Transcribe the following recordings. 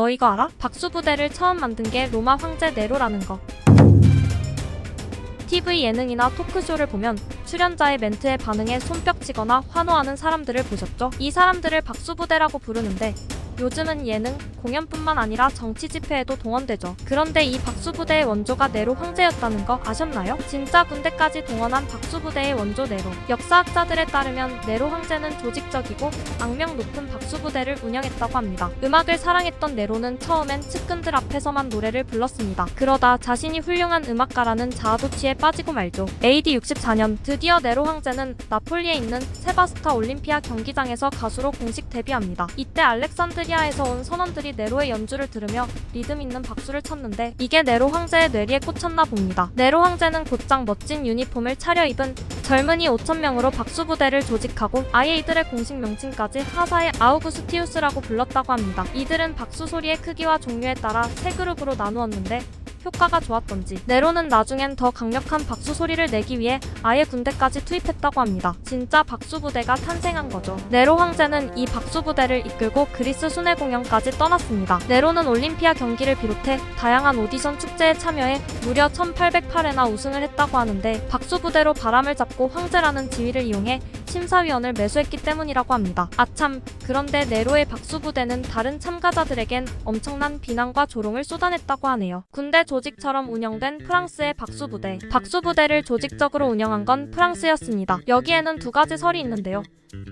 너 이거 알아? 박수부대를 처음 만든 게 로마 황제 네로라는 거. TV 예능이나 토크쇼를 보면 출연자의 멘트에 반응해 손뼉치거나 환호하는 사람들을 보셨죠? 이 사람들을 박수부대라고 부르는데 요즘은 예능, 공연뿐만 아니라 정치 집회에도 동원되죠. 그런데 이 박수부대의 원조가 네로 황제였다는 거 아셨나요? 진짜 군대까지 동원한 박수부대의 원조 네로. 역사학자들에 따르면 네로 황제는 조직적이고 악명 높은 박수부대를 운영했다고 합니다. 음악을 사랑했던 네로는 처음엔 측근들 앞에서만 노래를 불렀습니다. 그러다 자신이 훌륭한 음악가라는 자아도취에 빠지고 말죠. AD 64년 드디어 네로 황제는 나폴리에 있는 세바스타 올림피아 경기장에서 가수로 공식 데뷔합니다. 이때 알렉산드리 아에서 온 선원들이 네로의 연주를 들으며 리듬 있는 박수를 쳤는데 이게 네로 황제의 뇌리에 꽂혔나 봅니다. 네로 황제는 곧장 멋진 유니폼을 차려입은 젊은이 5천명으로 박수부대를 조직하고 아예 이들의 공식 명칭까지 하사의 아우구스티우스라고 불렀다고 합니다. 이들은 박수 소리의 크기와 종류에 따라 세 그룹으로 나누었는데 효과가 좋았던지 네로는 나중엔 더 강력한 박수 소리를 내기 위해 아예 군대까지 투입했다고 합니다. 진짜 박수 부대가 탄생한 거죠. 네로 황제는 이 박수 부대를 이끌고 그리스 순회 공연까지 떠났습니다. 네로는 올림피아 경기를 비롯해 다양한 오디션 축제에 참여해 무려 1808회나 우승을 했다고 하는데 박수 부대로 바람을 잡고 황제라는 지위를 이용해 심사위원을 매수했기 때문이라고 합니다. 아참, 그런데 네로의 박수부대는 다른 참가자들에겐 엄청난 비난과 조롱을 쏟아냈다고 하네요. 군대 조직처럼 운영된 프랑스의 박수부대. 박수부대를 조직적으로 운영한 건 프랑스였습니다. 여기에는 두 가지 설이 있는데요.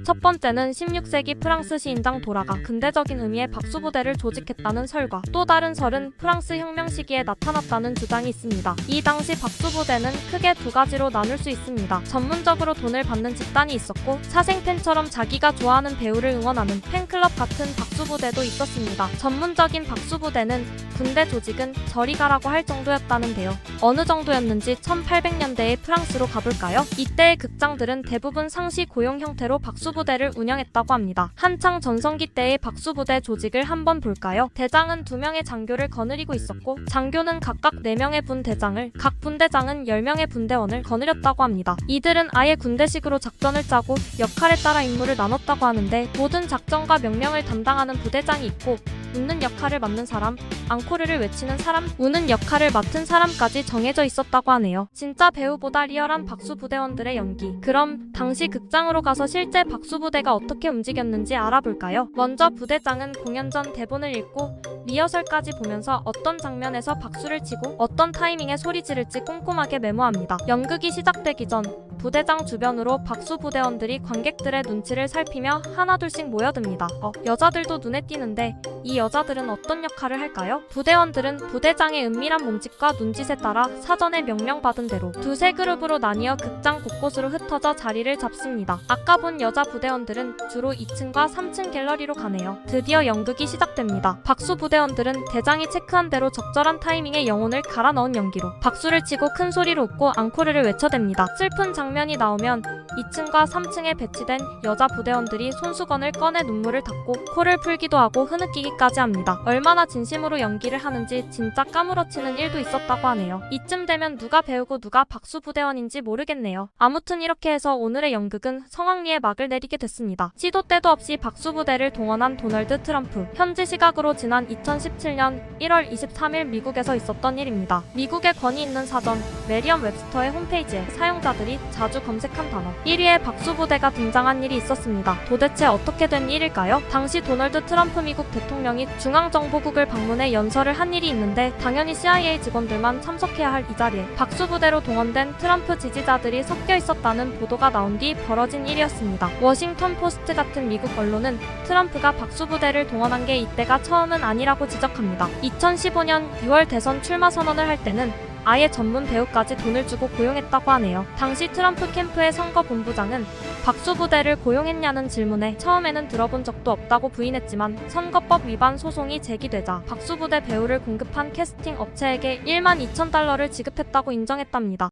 첫 번째는 16세기 프랑스 시인장 도라가 근대적인 의미의 박수부대를 조직했다는 설과 또 다른 설은 프랑스 혁명 시기에 나타났다는 주장이 있습니다. 이 당시 박수부대는 크게 두 가지로 나눌 수 있습니다. 전문적으로 돈을 받는 집단이 있었고 사생팬처럼 자기가 좋아하는 배우를 응원하는 팬클럽 같은 박수부대도 있었습니다. 전문적인 박수부대는 군대 조직은 저리 가라고 할 정도였다는데요. 어느 정도였는지 1800년대의 프랑스로 가볼까요? 이때의 극장들은 대부분 상시 고용 형태로 박수부대를 운영했다고 합니다. 한창 전성기 때의 박수부대 조직을 한번 볼까요? 대장은 두 명의 장교를 거느리고 있었고 장교는 각각 4명의 분대장을 각 분대장은 10명의 분대원을 거느렸다고 합니다. 이들은 아예 군대식으로 작전을 짜고 역할에 따라 임무를 나눴다고 하는데 모든 작전과 명령을 담당하는 부대장이 있고 웃는 역할을 맡는 사람, 앙코르를 외치는 사람, 우는 역할을 맡은 사람까지 정해져 있었다고 하네요. 진짜 배우보다 리얼한 박수 부대원들의 연기. 그럼 당시 극장으로 가서 실제 박수 부대가 어떻게 움직였는지 알아볼까요? 먼저 부대장은 공연 전 대본을 읽고 리허설까지 보면서 어떤 장면에서 박수를 치고 어떤 타이밍에 소리 지를지 꼼꼼하게 메모합니다. 연극이 시작되기 전 부대장 주변으로 박수 부대원들이 관객들의 눈치를 살피며 하나둘씩 모여듭니다. 어, 여자들도 눈에 띄는데 이 여자들은 어떤 역할을 할까요? 부대원들은 부대장의 은밀한 몸짓과 눈짓에 따라 사전에 명령받은 대로 두세 그룹으로 나뉘어 극장 곳곳으로 흩어져 자리를 잡습니다. 아까 본 여자 부대원들은 주로 2층과 3층 갤러리로 가네요. 드디어 연극이 시작됩니다. 박수 부대원들은 대장이 체크한 대로 적절한 타이밍에 영혼을 갈아 넣은 연기로 박수를 치고 큰 소리로 웃고 앙코르를 외쳐댑니다. 슬픈 장면이 나오면 2층과 3층에 배치된 여자 부대원들이 손수건을 꺼내 눈물을 닦고 코를 풀기도 하고 흐느끼기까지 합니다. 얼마나 진심으로 연기를 하는지 진짜 까무러치는 일도 있었다고 하네요. 이쯤 되면 누가 배우고 누가 박수 부대원인지 모르겠네요. 아무튼 이렇게 해서 오늘의 연극은 성황리에 막을 내리게 됐습니다. 시도 때도 없이 박수 부대를 동원한 도널드 트럼프. 현지 시각으로 지난 2017년 1월 23일 미국에서 있었던 일입니다. 미국의 권위 있는 사전 메리엄 웹스터의 홈페이지에 사용자들이 자주 검색한 단어 1위에 박수부대가 등장한 일이 있었습니다. 도대체 어떻게 된 일일까요? 당시 도널드 트럼프 미국 대통령이 중앙정보국을 방문해 연설을 한 일이 있는데 당연히 CIA 직원들만 참석해야 할 이 자리에 박수부대로 동원된 트럼프 지지자들이 섞여 있었다는 보도가 나온 뒤 벌어진 일이었습니다. 워싱턴 포스트 같은 미국 언론은 트럼프가 박수부대를 동원한 게 이때가 처음은 아니라고 지적합니다. 2015년 6월 대선 출마 선언을 할 때는 아예 전문 배우까지 돈을 주고 고용했다고 하네요. 당시 트럼프 캠프의 선거 본부장은 박수 부대를 고용했냐는 질문에 처음에는 들어본 적도 없다고 부인했지만 선거법 위반 소송이 제기되자 박수 부대 배우를 공급한 캐스팅 업체에게 1만 2천 달러를 지급했다고 인정했답니다.